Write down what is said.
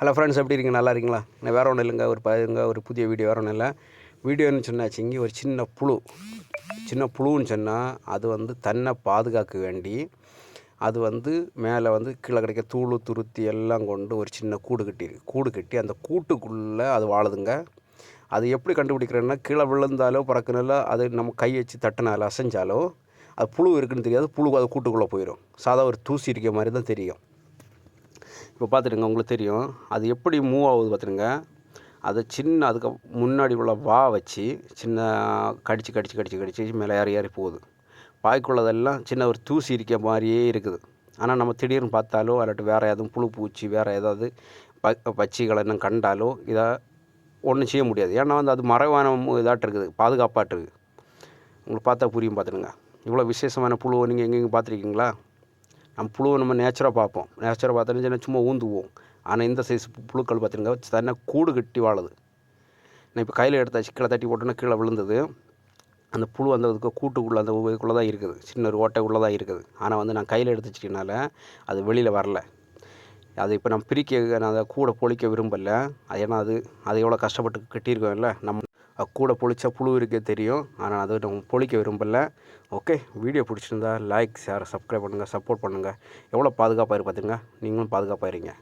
Hello friends எப்படி இருக்கீங்க? நல்லா இருக்கீங்களா? நான் வேறு ஒன்றும் இல்லைங்க. ஒரு பாருங்க ஒரு புதிய வீடியோ வேறு ஒன்றும் இல்லை. வீடியோன்னு சொன்னாச்சு இங்கே ஒரு சின்ன புழு. சின்ன புழுன்னு சொன்னால் அது வந்து தன்னை பாதுகாக்க வேண்டி அது வந்து மேலே வந்து கீழே கிடைக்க தூள் துருத்தி எல்லாம் கொண்டு ஒரு சின்ன கூடு கட்டியிருக்கு கூடு கட்டி அந்த கூட்டுக்குள்ளே அது வாழுதுங்க. அது எப்படி கண்டுபிடிக்கிறேன்னா கீழே விழுந்தாலோ பறக்கனாலோ அது நம்ம கை வச்சு தட்டினாலோ அசைஞ்சாலோ அது புழு இருக்குன்னு தெரியாது. புழு அது கூட்டுக்குள்ளே போயிடும். சாதா ஒரு தூசி இருக்க மாதிரி தான் தெரியும். இப்போ பார்த்துருங்க உங்களுக்கு தெரியும். அது எப்படி மூவ் ஆகுது பார்த்துருங்க அதை சின்ன அதுக்கு முன்னாடி உள்ள வா வச்சு சின்ன கடிச்சு கடிச்சு கடிச்சு கடிச்சு மேலே ஏறி ஏறி போகுது. பாய்க்குள்ளதெல்லாம் சின்ன ஒரு தூசி இருக்க மாதிரியே இருக்குது. ஆனால் நம்ம திடீர்னு பார்த்தாலோ அல்லாட்டி வேறு எதுவும் புழு பூச்சி வேறு ஏதாவது ப பச்சிகளை இன்னும் கண்டாலோ இதை ஒன்றும் செய்ய முடியாது. ஏன்னா வந்து அது மறைவான இதாட்டு இருக்குது பாதுகாப்பாட்டு இருக்குது. உங்களுக்கு பார்த்தா புரியும் பார்த்துடுங்க. இவ்வளோ விசேஷமான புழுவை நீங்கள் எங்கெங்கே பார்த்துருக்கீங்களா? நம்ம புழுவை நம்ம நேச்சராக பார்ப்போம். நேச்சராக பார்த்தோன்னு சும்மா ஊந்துவோம். ஆனால் இந்த சைஸ் புழுக்கள் பார்த்துருங்க தனியாக கூடு கட்டி வாழுது. நான் இப்போ கையில் எடுத்தாச்சு கீழே தட்டி போட்டோன்னா கீழே விழுந்தது. அந்த புழு அந்த இதுக்கு கூட்டுக்குள்ளே அந்த இதுக்குள்ளே தான் இருக்குது. சின்ன ஒரு ஓட்டைக்குள்ளே தான் இருக்குது. ஆனால் வந்து நான் கையில் எடுத்துச்சிட்டனால அது வெளியில் வரல. அது இப்போ நம்ம பிரிக்க நான் அதை கூட பொழிக்க விரும்பலை. அது ஏன்னா அது அது எவ்வளோ கஷ்டப்பட்டு கட்டியிருக்கோம்ல நம்ம கூட பொழிச்சா புழு இருக்கே தெரியும். ஆனால் அது நம்ம பொழிக்க விரும்பலை. ஓகே வீடியோ பிடிச்சிருந்தா லைக் ஷேர் சப்ஸ்கிரைப் பண்ணுங்கள் சப்போர்ட் பண்ணுங்கள் எவ்வளோ பாதுகாப்பாக இரு பார்த்துங்க நீங்களும் பாதுகாப்பாக இருங்க.